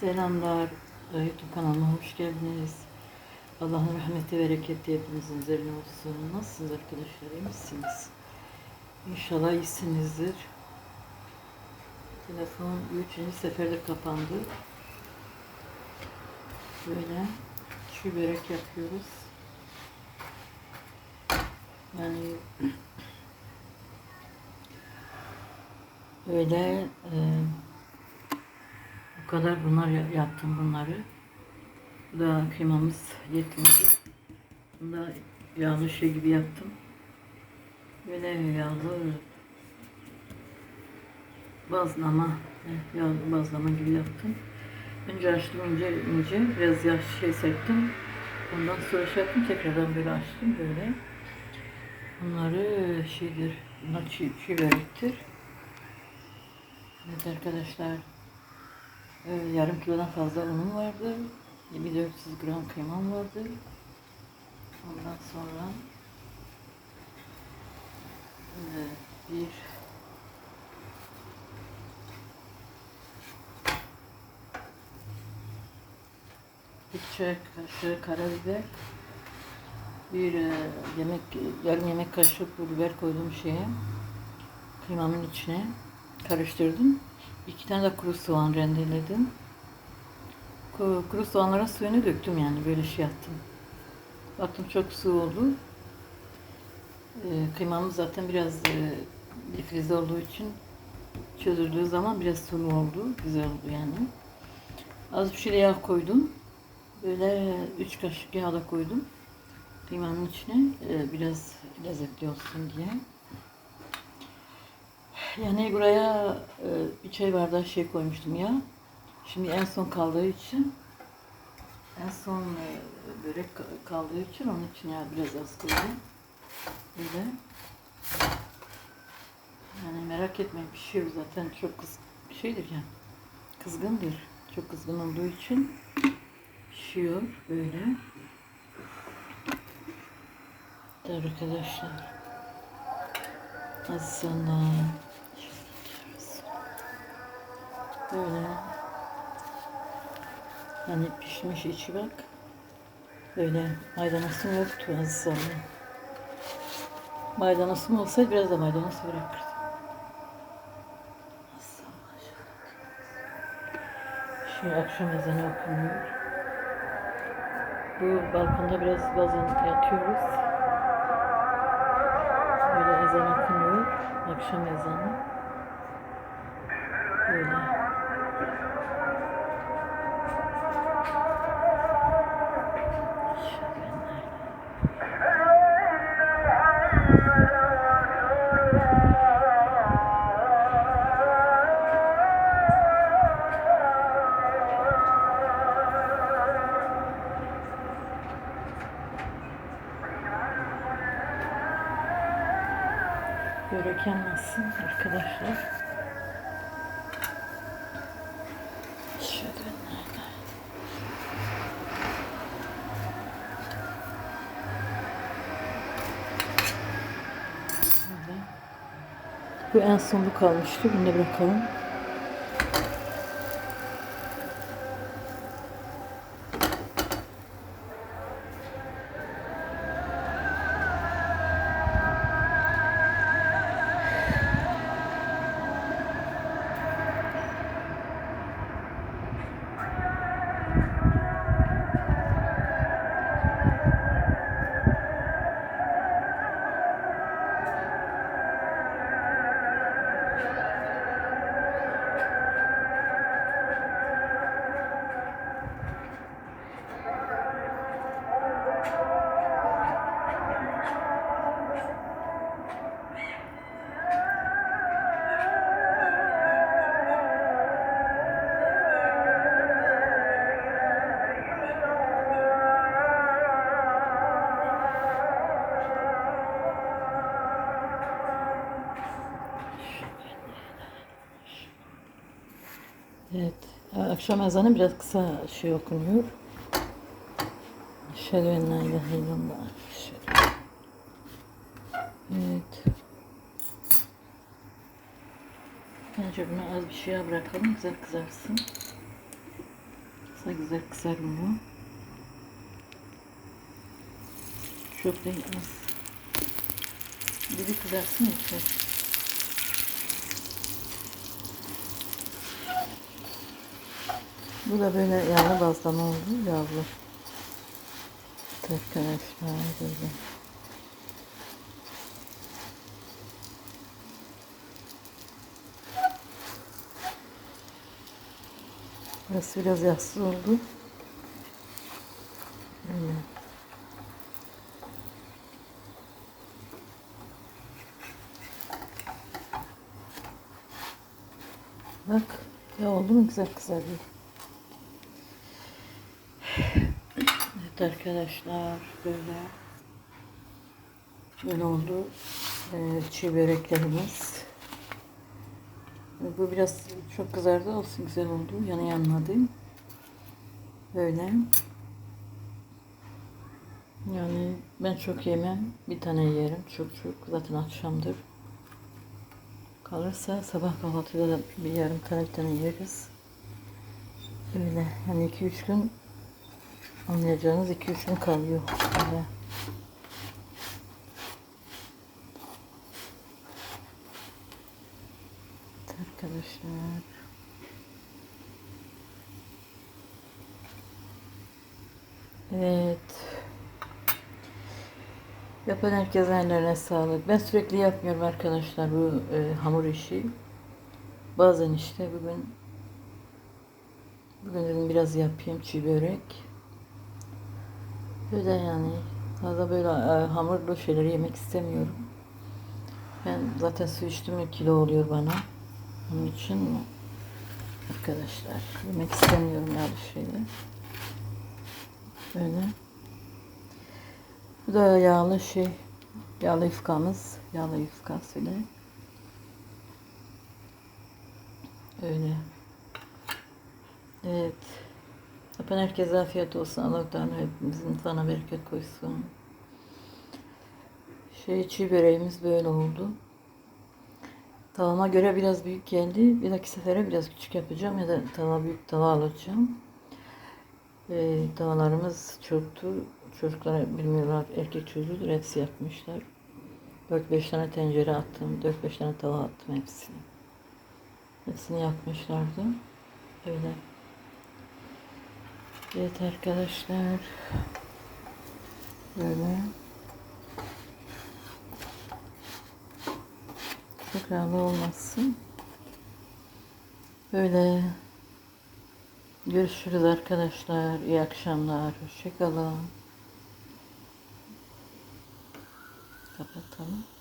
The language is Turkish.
Selamlar. YouTube kanalıma hoş geldiniz. Allah'ın rahmeti, bereketi hepinizin üzerine olsun. Nasılsınız arkadaşlar? İyi misiniz? İnşallah iyisinizdir. Telefon üçüncü seferde kapandı. Böyle şu börek yapıyoruz. Yani öyle e, bu kadar bunlar ya- yaptım bunları. Bu da kıymamız yetmedi. Bunu da yağlı şey gibi yaptım. Böyle yağlı bazlama, yağlı bazlama gibi yaptım. Önce açtım ince ince, biraz yağ şey serptim. Ondan sonra şey yaptım, tekrardan böyle açtım böyle. Bunları şeydir, bunlar çiğ, çiğ börektir. Evet arkadaşlar, ee, yarım kilodan fazla unum vardı. Bir 400 gram kıymam vardı. Ondan sonra e, bir bir çay kaşığı karabiber bir e, yemek yarım yemek kaşığı pul biber koydum şeye kıymamın içine karıştırdım. İki tane de kuru soğan rendeledim. Kuru, soğanların suyunu döktüm yani böyle şey yaptım. Baktım çok su oldu. Ee, kıymamız zaten biraz e, difrize olduğu için çözüldüğü zaman biraz sulu oldu. Güzel oldu yani. Az bir şey yağ koydum. Böyle üç kaşık yağ da koydum. Kıymanın içine e, biraz lezzetli olsun diye. Yani buraya e, bir çay bardağı şey koymuştum ya. Şimdi en son kaldığı için en son e, börek ka- kaldığı için onun için ya biraz az koydum. Böyle. Yani merak etmeyin pişiyor zaten çok kız şeydir yani. Kızgındır. Çok kızgın olduğu için pişiyor böyle. Evet arkadaşlar. Allah. Böyle. Hani pişmiş içi bak. Böyle maydanozum yoktu Aziz Allah. Maydanozum olsaydı biraz da maydanoz bırakırdım. Şimdi akşam ezanı okunuyor. Bu balkonda biraz bazen yatıyoruz. Böyle ezan okunuyor. Akşam ezanı. Böyle. Börek yanmasın arkadaşlar. Şöyle. Bu en sonlu kalmıştı. Bunu da bırakalım. Evet. Akşam ezanı biraz kısa şey okunuyor. Eşhedü en la ilahe illallah. Evet. Bence bunu az bir şeye bırakalım güzel kızarsın. da güzel kızarmıyor. Çok değil az. Dibi kızarsın yeter. Bu da böyle yağlı bazlama oldu. Yağlı. Arkadaşlar böyle. Burası biraz yağsız oldu. Böyle. Bak ya oldu mu güzel kızarıyor. Evet arkadaşlar böyle böyle oldu ee, çiğ böreklerimiz. Bu biraz çok kızardı olsun güzel oldu. Yanı yanmadı. Böyle. Yani ben çok yemem. Bir tane yerim. Çok çok. Zaten akşamdır. Kalırsa sabah kahvaltıda da bir yarım tane bir tane yeriz. Öyle. Yani iki üç gün anlayacağınız iki üç gün kalıyor. Öyle. Evet Arkadaşlar. Evet. Yapan herkesin ellerine sağlık. Ben sürekli yapmıyorum arkadaşlar bu e, hamur işi. Bazen işte bugün bugün dedim biraz yapayım çiğ börek. Böyle yani fazla böyle e, hamurlu şeyleri yemek istemiyorum. Ben zaten su içtim mi kilo oluyor bana. Onun için arkadaşlar yemek istemiyorum yağlı şeyler. Böyle. Bu da yağlı şey. Yağlı yufkamız. Yağlı yufka söyle. Öyle. Evet. Yapan herkese afiyet olsun. Allah Teala hepimizin sana bereket koysun. Şey çiğ böreğimiz böyle oldu. Tavama göre biraz büyük geldi. Bir dahaki sefere biraz küçük yapacağım ya da tava büyük tava alacağım. Ee, tavalarımız çoktu. Çocuklar bilmiyorlar erkek çocuğudur hepsi yapmışlar. 4-5 tane tencere attım. 4-5 tane tava attım hepsini. Hepsini yapmışlardı. Öyle. Evet arkadaşlar. Böyle. Çok yağlı olmasın. Böyle. Görüşürüz arkadaşlar. İyi akşamlar. Hoşçakalın. Kapatalım.